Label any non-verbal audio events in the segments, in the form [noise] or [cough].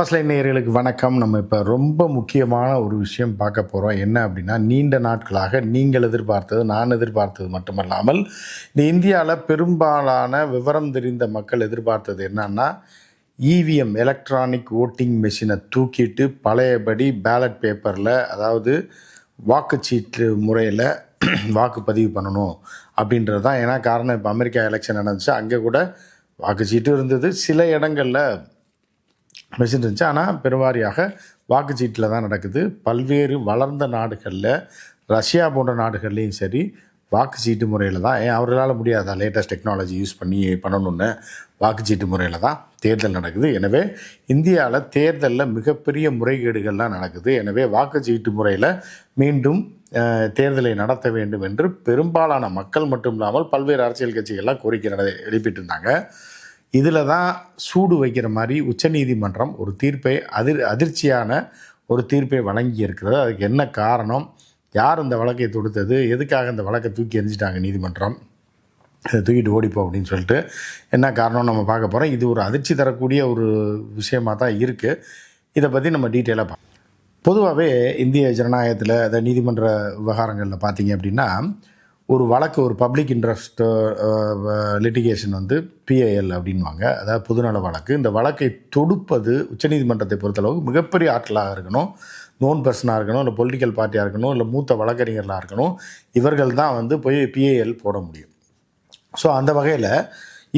First line நேயர்களுக்கு வணக்கம். நம்ம இப்போ ரொம்ப முக்கியமான ஒரு விஷயம் பார்க்க போகிறோம் என்ன அப்படின்னா நீண்ட நாட்களாக நீங்கள் எதிர்பார்த்தது நான் எதிர்பார்த்தது மட்டுமல்லாமல் இந்த இந்தியாவில் பெரும்பாலான விவரம் தெரிந்த மக்கள் எதிர்பார்த்தது என்னன்னா இவிஎம் எலக்ட்ரானிக் ஓட்டிங் மெஷினை தூக்கிட்டு பழையபடி பேலட் பேப்பரில் அதாவது வாக்குச்சீட்டு முறையில் [clears throat] வாக்குப்பதிவு பண்ணணும் அப்படின்றது தான். ஏன்னா காரணம் இப்போ அமெரிக்கா எலெக்ஷன் நடந்துச்சு. அங்கே கூட வாக்குச்சீட்டு இருந்தது. சில இடங்களில் மிஷின் இருந்துச்சு ஆனால் பெருவாரியாக வாக்குச்சீட்டில் தான் நடக்குது. பல்வேறு வளர்ந்த நாடுகளில் ரஷ்யா போன்ற நாடுகள்லேயும் சரி வாக்குச்சீட்டு முறையில் தான் ஏன் அவர்களால் முடியாதா? லேட்டஸ்ட் டெக்னாலஜி யூஸ் பண்ணி பண்ணணும்னு வாக்குச்சீட்டு முறையில் தான் தேர்தல் நடக்குது. எனவே இந்தியாவில் தேர்தலில் மிகப்பெரிய முறைகேடுகள்லாம் நடக்குது. எனவே வாக்குச்சீட்டு முறையில் மீண்டும் தேர்தலை நடத்த வேண்டும் என்று பெரும்பாலான மக்கள் மட்டும் இல்லாமல் பல்வேறு அரசியல் கட்சிகள்லாம் கோரிக்கை நட எழுப்பிட்டு இருந்தாங்க இதில் தான் சூடு வைக்கிற மாதிரி உச்சநீதிமன்றம் ஒரு தீர்ப்பை அதிர் அதிர்ச்சியான ஒரு தீர்ப்பை வழங்கி இருக்கிறது அதுக்கு என்ன காரணம்? யார் இந்த வழக்கை தொடுத்தது? எதுக்காக இந்த வழக்கை தூக்கி எறிஞ்சிட்டாங்க நீதிமன்றம்? இதை தூக்கிட்டு ஓடிப்போம் அப்படின்னு சொல்லிட்டு என்ன காரணம் நம்ம பார்க்க போகிறோம் இது ஒரு அதிர்ச்சி தரக்கூடிய ஒரு விஷயமாக தான் இருக்குது இதை பற்றி நம்ம டீட்டெயிலாக பார்ப்போம் பொதுவாகவே இந்திய ஜனநாயகத்தில் அந்த நீதிமன்ற விவகாரங்களில் பார்த்தீங்க அப்படின்னா ஒரு வழக்கு ஒரு பப்ளிக் இன்ட்ரெஸ்ட் லிட்டிகேஷன் வந்து பிஐஎல் அப்படின்வாங்க அதாவது பொதுநல வழக்கு. இந்த வழக்கை தொடுப்பது உச்சநீதிமன்றத்தை பொறுத்தளவுக்கு மிகப்பெரிய ஆற்றலாக இருக்கணும். நோன் பர்சனாக இருக்கணும் இல்லை பொலிட்டிக்கல் பார்ட்டியாக இருக்கணும் இல்லை மூத்த வழக்கறிஞர்களாக இருக்கணும். இவர்கள் தான் வந்து போய் பிஏஎல் போட முடியும். ஸோ அந்த வகையில்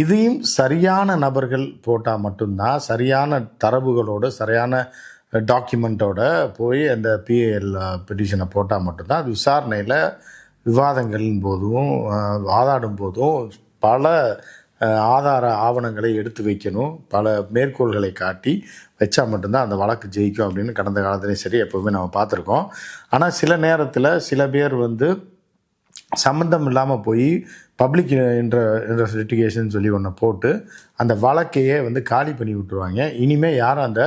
இதையும் சரியான நபர்கள் போட்டால் மட்டும்தான் சரியான தரவுகளோடு சரியான டாக்குமெண்ட்டோட போய் அந்த பிஏஎல் பெட்டிஷனை போட்டால் மட்டும்தான் அது விசாரணையில் விவாதங்களின் போதும் வாதாடும் போதும் பல ஆதார ஆவணங்களை எடுத்து வைக்கணும். பல மேற்கோள்களை காட்டி வச்சா மட்டும்தான் அந்த வழக்கு ஜெயிக்கும் அப்படின்னு கடந்த காலத்துலேயும் சரி எப்போவுமே நம்ம பார்த்துருக்கோம். ஆனால் சில நேரத்தில் சில பேர் வந்து சம்மந்தம் இல்லாமல் போய் பப்ளிக் இன்ட்ர இன்ட்ரெஸ்ட் லிட்டிகேஷன் சொல்லி ஒன்று போட்டு அந்த வழக்கையே வந்து காலி பண்ணி விட்டுருவாங்க. இனிமேல் யாரும் அந்த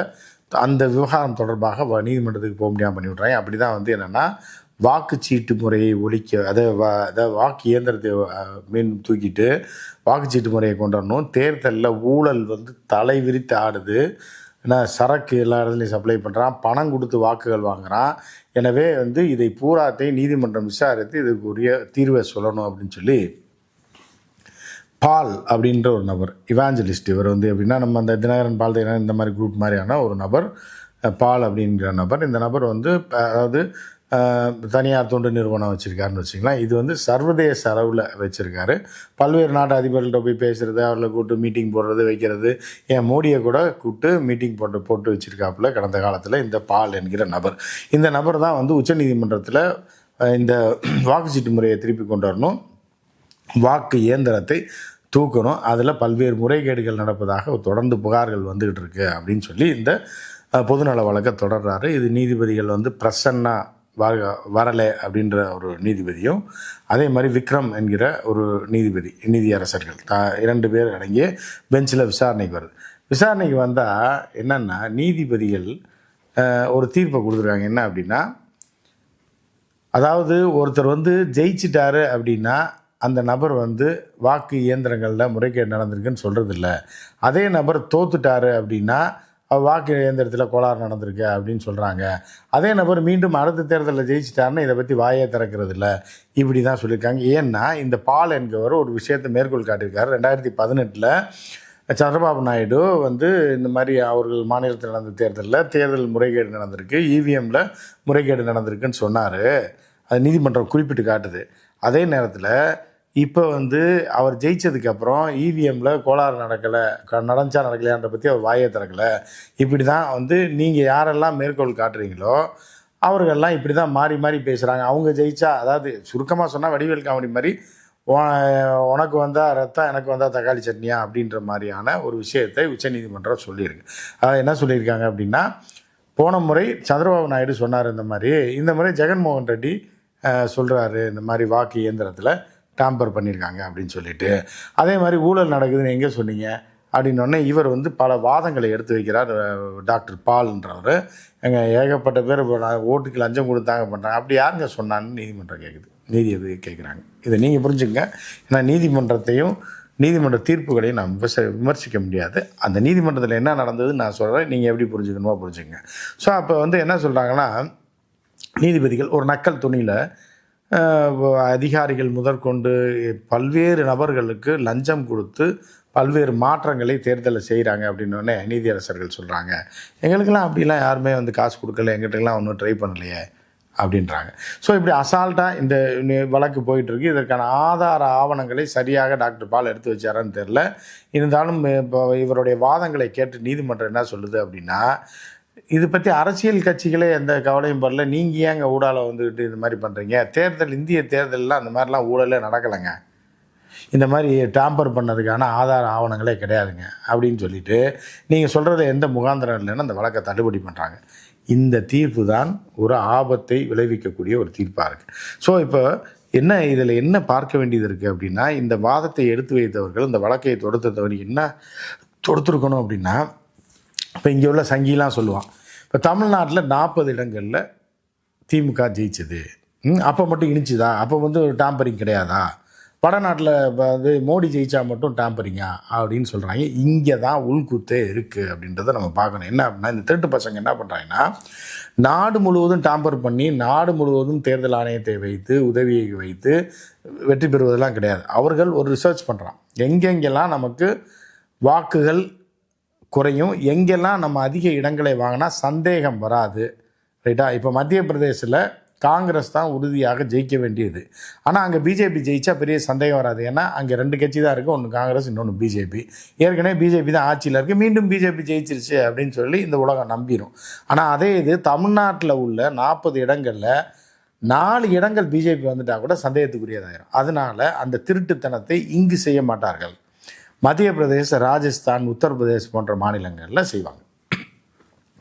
அந்த விவகாரம் தொடர்பாக வ- நீதிமன்றத்துக்கு போக முடியாமல் பண்ணி விட்றாங்க அப்படி தான் வந்து என்னென்னா வாக்குச்சீட்டு முறையை ஒழிக்க அதை வா அதை வாக்கு இயந்திரத்தை மீன் தூக்கிட்டு வாக்குச்சீட்டு முறையை கொண்டு வரணும் தேர்தலில் ஊழல் வந்து தலை விரித்து ஆடுது. ஏன்னா சரக்கு எல்லா இடத்துலையும் சப்ளை பண்ணுறான் பணம் கொடுத்து வாக்குகள் வாங்குகிறான் எனவே வந்து இதை பூராத்தையும் நீதிமன்றம் விசாரித்து இதுக்கு உரிய தீர்வை சொல்லணும் அப்படின்னு சொல்லி பால் அப்படின்ற ஒரு நபர் இவாஞ்சலிஸ்ட் இவர் வந்து எப்படின்னா நம்ம அந்த தினகரன் பால் தினகரன் இந்த மாதிரி குரூப் மாதிரியான ஒரு நபர் பால் அப்படிங்கிற நபர். இந்த நபர் வந்து அதாவது தனியார் தொண்டு நிறுவனம் வச்சுருக்காருன்னு வச்சுக்கலாம் இது வந்து சர்வதேச அளவில் வச்சுருக்காரு. பல்வேறு நாட்டு அதிபர்கள்ட்ட போய் பேசுகிறது அவர்களை கூப்பிட்டு மீட்டிங் போடுறது வைக்கிறது. ஏன் மோடியை கூட கூப்பிட்டு மீட்டிங் போட்டு போட்டு வச்சுருக்காப்புல கடந்த காலத்தில் இந்த பால் என்கிற நபர். இந்த நபர் தான் வந்து உச்சநீதிமன்றத்தில் இந்த [clears throat] வாக்குச்சீட்டு முறையை திருப்பி கொண்டு வரணும். வாக்கு இயந்திரத்தை தூக்கணும். அதில் பல்வேறு முறைகேடுகள் நடப்பதாக தொடர்ந்து புகார்கள் வந்துகிட்டு இருக்கு அப்படின்னு சொல்லி இந்த பொதுநல வழக்கை தொடர்றாரு. இது நீதிபதிகள் வந்து பிரசன்னா வ வரலை அப்படின்ற ஒரு நீதிபதியும் அதே மாதிரி விக்ரம் என்கிற ஒரு நீதிபதி நீதியரசர்கள் த இரண்டு பேர் அடங்கிய பெஞ்சில் விசாரணைக்கு வருது. விசாரணைக்கு வந்தால் என்னென்னா நீதிபதிகள் ஒரு தீர்ப்பை கொடுத்துருக்காங்க. என்ன அப்படின்னா அதாவது ஒருத்தர் வந்து ஜெயிச்சிட்டாரு அப்படின்னா அந்த நபர் வந்து வாக்கு இயந்திரங்களில் முறைகேடு நடந்திருக்குன்னு சொல்கிறதில்ல அதே நபர் தோத்துட்டாரு அப்படின்னா வாக்கு இயந்திரத்தில் கோளாறு நடந்திருக்கு அப்படின்னு சொல்கிறாங்க அதே நபர் மீண்டும் அடுத்த தேர்தலில் ஜெயிச்சிட்டாருன்னா இதை பற்றி வாயே திறக்கிறது இல்லை. இப்படி தான் சொல்லியிருக்காங்க. ஏன்னா இந்த பால் என்கிறவர் ஒரு விஷயத்தை மேற்கோள் காட்டியிருக்காரு. ரெண்டாயிரத்தி பதினெட்டில் சந்திரபாபு நாயுடு வந்து இந்த மாதிரி அவர்கள் மாநிலத்தில் நடந்த தேர்தலில் தேர்தல் முறைகேடு நடந்திருக்கு. இவிஎம்மில் முறைகேடு நடந்திருக்குன்னு சொன்னார். அது நீதிமன்றம் குறிப்பிட்டு காட்டுது. அதே நேரத்தில் இப்போ வந்து அவர் ஜெயிச்சதுக்கு அப்புறம் இவிஎம்மில் கோளாறு நடக்கலை நடந்துச்சா நடக்கலையான்ற பற்றி அவர் வாயை திறக்கலை. இப்படி தான் வந்து நீங்கள் யாரெல்லாம் மேற்கோள் காட்டுறீங்களோ அவர்கள்லாம் இப்படி தான் மாறி மாறி பேசுகிறாங்க அவங்க ஜெயிச்சா அதாவது சுருக்கமாக சொன்னால் வடிவேல் காமெடி மாதிரி உனக்கு வந்தால் ரத்தம் எனக்கு வந்தால் தக்காளி சட்னியா? அப்படின்ற மாதிரியான ஒரு விஷயத்தை உச்சநீதிமன்றம் சொல்லியிருக்கு. அதாவது என்ன சொல்லியிருக்காங்க அப்படின்னா போன முறை சந்திரபாபு நாயுடு சொன்னார் இந்த மாதிரி. இந்த முறை ஜெகன்மோகன் ரெட்டி சொல்கிறாரு இந்த மாதிரி வாக்கு இயந்திரத்தில். டாம்பர் பண்ணியிருக்காங்க அப்படின்னு சொல்லிட்டு. அதே மாதிரி ஊழல் நடக்குதுன்னு எங்கே சொன்னீங்க? அப்படின்னோடனே இவர் வந்து பல வாதங்களை எடுத்து வைக்கிறார் டாக்டர் பால்ன்றவர். எங்கள் ஏகப்பட்ட பேர் ஓட்டுக்கு லஞ்சம் கொடுத்தாங்க பண்ணுறாங்க அப்படி யாருங்க சொன்னான்னு நீதிமன்றம் கேட்குது நீதிபதி கேட்குறாங்க இதை நீங்கள் புரிஞ்சுங்க ஏன்னா நீதிமன்றத்தையும் நீதிமன்ற தீர்ப்புகளையும் நான் விமர்ச விமர்சிக்க முடியாது. அந்த நீதிமன்றத்தில் என்ன நடந்ததுன்னு நான் சொல்கிறேன் நீங்கள் எப்படி புரிஞ்சுக்கணுமோ புரிஞ்சுங்க ஸோ அப்போ வந்து என்ன சொல்கிறாங்கன்னா நீதிபதிகள் ஒரு நக்கல் துணியில் அதிகாரிகள் முதற்கொண்டு பல்வேறு நபர்களுக்கு லஞ்சம் கொடுத்து பல்வேறு மாற்றங்களை தேர்தலில் செய்கிறாங்க அப்படின்னோடனே நீதியரசர்கள் சொல்கிறாங்க எங்களுக்கெல்லாம் அப்படிலாம் யாருமே வந்து காசு கொடுக்கல எங்கிட்டலாம் ஒன்றும் ட்ரை பண்ணலையே அப்படின்றாங்க. ஸோ இப்படி அசால்ட்டாக இந்த வழக்கு போயிட்டுருக்கு. இதற்கான ஆதார ஆவணங்களை சரியாக டாக்டர் பால் எடுத்து வச்சாரான்னு தெரில இருந்தாலும் இப்போ இவருடைய வாதங்களை கேட்டு நீதிமன்றம் என்ன சொல்லுது அப்படின்னா இது பற்றி அரசியல் கட்சிகளே எந்த கவலையும் படல. நீங்கள் ஏங்க ஊடால வந்துக்கிட்டு இது மாதிரி பண்ணுறீங்க தேர்தல் இந்திய தேர்தலில் அந்த மாதிரிலாம் ஊழலே நடக்கலைங்க. இந்த மாதிரி டாம்பர் பண்ணதுக்கான ஆதார ஆவணங்களே கிடையாதுங்க. அப்படின்னு சொல்லிட்டு நீங்கள் சொல்கிறது எந்த முகாந்திரம் இல்லைன்னு அந்த வழக்கை தள்ளுபடி பண்ணுறாங்க இந்த தீர்ப்பு தான் ஒரு ஆபத்தை விளைவிக்கக்கூடிய ஒரு தீர்ப்பாக இருக்குது ஸோ இப்போ என்ன இதில் என்ன பார்க்க வேண்டியது இருக்குது அப்படின்னா இந்த வாதத்தை எடுத்து வைத்தவர்கள் இந்த வழக்கை தொடுத்தவர்கள் என்ன தொடுத்துருக்கணும் அப்படின்னா இப்போ இங்கே உள்ள சங்கிலாம் சொல்லுவான். இப்போ தமிழ்நாட்டில் நாற்பது இடங்களில் திமுக ஜெயிச்சது. அப்போ மட்டும் இனிச்சுதா? அப்போ வந்து ஒரு டாம்பரிங் கிடையாதா? வடநாட்டில் வந்து மோடி ஜெயிச்சா மட்டும் டாம்பரிங்கா அப்படின்னு சொல்கிறாங்க இங்கே தான் உள்குத்தே இருக்குது அப்படின்றத நம்ம பார்க்கணும். என்ன அப்படின்னா இந்த திருட்டு பசங்க என்ன பண்ணுறாங்கன்னா நாடு முழுவதும் டாம்பர் பண்ணி நாடு முழுவதும் தேர்தல் ஆணையத்தை வைத்து உதவியை வைத்து வெற்றி பெறுவதெல்லாம் கிடையாது. அவர்கள் ஒரு ரிசர்ச் பண்ணுறான் எங்கெங்கெல்லாம் நமக்கு வாக்குகள் குறையும். எங்கெல்லாம் நம்ம அதிக இடங்களை வாங்கினா சந்தேகம் வராது. ரைட்டா இப்போ மத்திய பிரதேசில் காங்கிரஸ் தான் உறுதியாக ஜெயிக்க வேண்டியது. ஆனால் அங்கே பிஜேபி ஜெயிச்சா பெரிய சந்தேகம் வராது. ஏன்னா அங்கே ரெண்டு கட்சி தான் இருக்குது ஒன்று காங்கிரஸ் இன்னொன்று பிஜேபி. ஏற்கனவே பிஜேபி தான் ஆட்சியில் இருக்குது மீண்டும் பிஜேபி ஜெயிச்சிருச்சு அப்படின்னு சொல்லி இந்த உலகம் நம்பிடும் ஆனால் அதே இது தமிழ்நாட்டில் உள்ள நாற்பது இடங்களில் நாலு இடங்கள் பிஜேபி வந்துட்டால் கூட சந்தேகத்துக்குரியதாயிரும். அதனால அந்த திருட்டுத்தனத்தை இங்கு செய்ய மாட்டார்கள். மத்திய பிரதேச ராஜஸ்தான் உத்தரப்பிரதேஷ் போன்ற மாநிலங்களில் செய்வாங்க.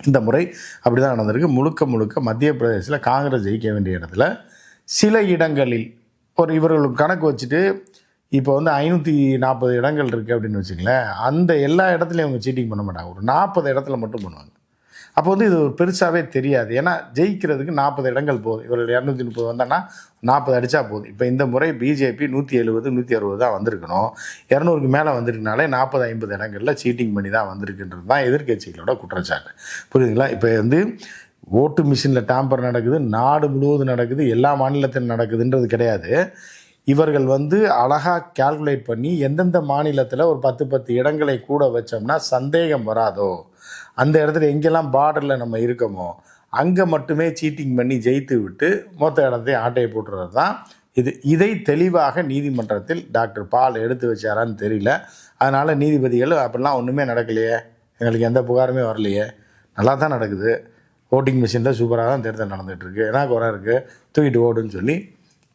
இந்த முறை அப்படி தான் நடந்திருக்கு. முழுக்க முழுக்க மத்திய பிரதேசத்தில் காங்கிரஸ் ஜெயிக்க வேண்டிய இடத்துல சில இடங்களில் ஒரு இவர்களுக்கு கணக்கு வச்சுட்டு இப்போ வந்து ஐநூற்றி நாற்பது இடங்கள் இருக்குது அப்படின்னு வச்சுங்களேன் அந்த எல்லா இடத்துலையும் அவங்க சீட்டிங் பண்ண மாட்டாங்க. ஒரு நாற்பது இடத்துல மட்டும் பண்ணுவாங்க. அப்போ வந்து இது ஒரு பெருசாகவே தெரியாது. ஏன்னா ஜெயிக்கிறதுக்கு நாற்பது இடங்கள் போதும். இவர்கள் இரநூத்தி முப்பது வந்தான்னா நாற்பது அடித்தா போதும். இப்போ இந்த முறை பிஜேபி நூற்றி எழுபது நூற்றி அறுபது தான் வந்திருக்கணும். இரநூறுக்கு மேலே வந்திருக்கனாலே நாற்பது ஐம்பது இடங்களில் சீட்டிங் பண்ணி தான் வந்திருக்குன்றது தான் எதிர்கட்சிகளோட குற்றச்சாட்டு. புரியுதுங்களா? இப்போ வந்து ஓட்டு மிஷினில் டேம்பர் நடக்குது நாடு முழுவதும் நடக்குது எல்லா மாநிலத்திலும் நடக்குதுன்றது கிடையாது. இவர்கள் வந்து அழகாக கால்குலேட் பண்ணி எந்தெந்த மாநிலத்தில் ஒரு பத்து பத்து இடங்களை கூட வச்சோம்னா சந்தேகம் வராதோ? அந்த இடத்துல எங்கெல்லாம் பார்டரில் நம்ம இருக்கோமோ அங்கே மட்டுமே சீட்டிங் பண்ணி ஜெயித்து விட்டு மொத்த இடத்தையும் ஆட்டையை போட்டுறது தான் இது. இதை தெளிவாக நீதிமன்றத்தில் டாக்டர் பால் எடுத்து வச்சாரான்னு தெரியல. அதனால் நீதிபதிகள் அப்படிலாம் ஒன்றுமே நடக்கலையே. எங்களுக்கு எந்த புகாருமே வரலையே. நல்லா தான் நடக்குது. ஓட்டிங் மிஷினில் சூப்பராக தான் தேர்தல் நடந்துகிட்ருக்கு ஏன்னா என்ன குறை இருக்குது தூக்கிட்டு ஓடுன்னு சொல்லி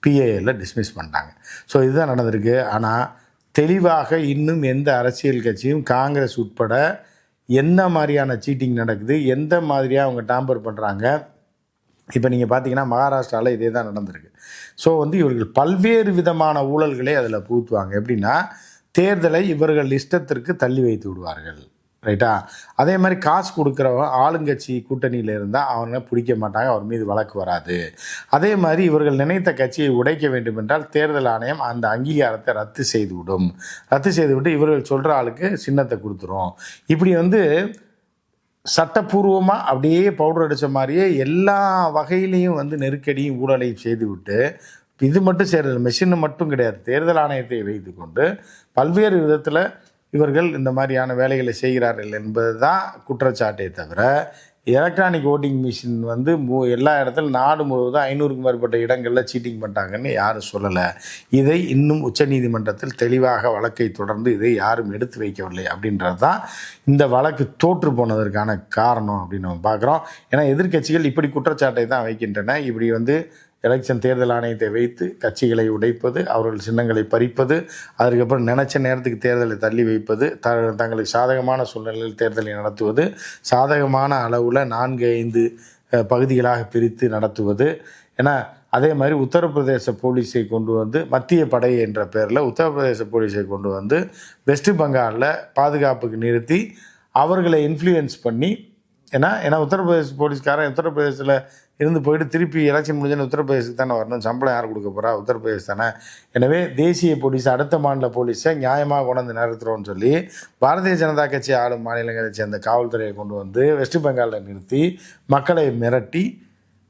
பிஏஎல்ல டிஸ்மிஸ் பண்ணிட்டாங்க. ஸோ இதுதான் நடந்திருக்கு. ஆனால் தெளிவாக இன்னும் எந்த அரசியல் கட்சியும் காங்கிரஸ் உட்பட என்ன மாதிரியான சீட்டிங் நடக்குது எந்த மாதிரியாக அவங்க டாம்பர் பண்ணுறாங்க இப்போ நீங்கள் பார்த்தீங்கன்னா மகாராஷ்டிராவில் இதே தான் நடந்திருக்கு. ஸோ வந்து இவர்கள் பல்வேறு விதமான ஊழல்களை அதில் பூத்துவாங்க எப்படின்னா தேர்தலை இவர்கள் இஷ்டத்திற்கு தள்ளி வைத்து விடுவார்கள். ரைட்டா அதே மாதிரி காசு கொடுக்குறவன் ஆளுங்கட்சி கூட்டணியில் இருந்தால் அவனை பிடிக்க மாட்டாங்க அவர் மீது வழக்கு வராது. அதே மாதிரி இவர்கள் நினைத்த கட்சியை உடைக்க வேண்டும் என்றால் தேர்தல் ஆணையம் அந்த அங்கீகாரத்தை ரத்து செய்துவிடும். ரத்து செய்துவிட்டு இவர்கள் சொல்கிற ஆளுக்கு சின்னத்தை கொடுத்துரும். இப்படி வந்து சட்டப்பூர்வமாக அப்படியே பவுடர் அடித்த மாதிரியே எல்லா வகையிலையும் வந்து நெருக்கடியும் ஊழலையும் செய்துவிட்டு இது மட்டும் செய்கிறது மெஷின் மட்டும் கிடையாது. தேர்தல் ஆணையத்தை வைத்துக்கொண்டு பல்வேறு விதத்தில் இவர்கள் இந்த மாதிரியான வேலைகளை செய்கிறார்கள் என்பது தான் குற்றச்சாட்டே தவிர எலக்ட்ரானிக் ஓட்டிங் மிஷின் வந்து மு எல்லா இடத்துல நாடு முழுவதும் ஐநூறுக்கும் மேற்பட்ட இடங்களில் சீட்டிங் பண்ணிட்டாங்கன்னு யாரும் சொல்லலை. இதை இன்னும் உச்சநீதிமன்றத்தில் தெளிவாக வழக்கை தொடர்ந்து இதை யாரும் எடுத்து வைக்கவில்லை அப்படின்றது தான் இந்த வழக்கு தோற்று போனதற்கான காரணம் அப்படின்னு நம்ம பார்க்குறோம். ஏன்னா எதிர்க்கட்சிகள் இப்படி குற்றச்சாட்டை தான் வைக்கின்றன. இப்படி வந்து எலெக்ஷன் தேர்தல் ஆணையத்தை வைத்து கட்சிகளை உடைப்பது அவர்கள் சின்னங்களை பறிப்பது அதுக்கப்புறம் நினச்ச நேரத்துக்கு தேர்தலை தள்ளி வைப்பது த தங்களுக்கு சாதகமான சூழ்நிலையில் தேர்தலை நடத்துவது சாதகமான அளவில் நான்கு ஐந்து பகுதிகளாக பிரித்து நடத்துவது. ஏன்னா அதே மாதிரி உத்தரப்பிரதேச போலீஸை கொண்டு வந்து மத்திய படை என்ற பேரில் உத்தரப்பிரதேச போலீஸை கொண்டு வந்து வெஸ்ட் பெங்காலில் பாதுகாப்புக்கு நிறுத்தி அவர்களை இன்ஃப்ளூயன்ஸ் பண்ணி ஏன்னா ஏன்னா உத்தரப்பிரதேச போலீஸ்காரன் உத்தரப்பிரதேசத்தில் இருந்து போயிட்டு திருப்பி எலெக்ஷன் முடிஞ்சோன்னு உத்தரப்பிரதேசத்துக்கு தானே வரணும். சம்பளம் யார் கொடுக்க போகிறா உத்தரப்பிரதேச தானே. எனவே தேசிய போலீஸ் அடுத்த மாநில போலீஸை நியாயமாக கொண்டாந்து நிறுத்துறோம்னு சொல்லி பாரதிய ஜனதா கட்சி ஆளும் மாநிலங்களை சேர்ந்த காவல்துறையை கொண்டு வந்து வெஸ்ட் பெங்காலில் நிறுத்தி மக்களை மிரட்டி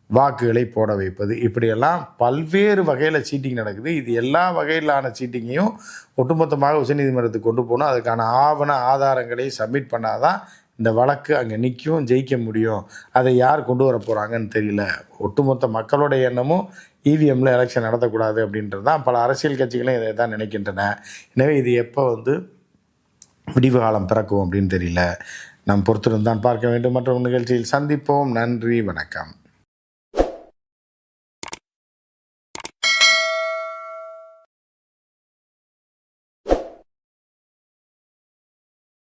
வாக்குகளை போட வைப்பது. இப்படியெல்லாம் பல்வேறு வகையில் சீட்டிங் நடக்குது. இது எல்லா வகையிலான சீட்டிங்கையும் ஒட்டுமொத்தமாக உச்சநீதிமன்றத்துக்கு கொண்டு போகணும். அதுக்கான ஆவண ஆதாரங்களை சப்மிட் பண்ணாதான் இந்த வழக்கு அங்கே நிற்கும் ஜெயிக்க முடியும். அதை யார் கொண்டு வர போகிறாங்கன்னு தெரியல. ஒட்டுமொத்த மக்களுடைய எண்ணமும் இவிஎம்மில் எலெக்ஷன் நடத்தக்கூடாது அப்படின்றது தான் பல அரசியல் கட்சிகளும் இதை தான் நினைக்கின்றன. எனவே இது எப்போ வந்து விடிவு காலம் பிறக்கும் அப்படின்னு தெரியல. நாம் பொறுத்திருந்தான் பார்க்க வேண்டும். மற்ற நிகழ்ச்சியில் சந்திப்போம். நன்றி. வணக்கம்.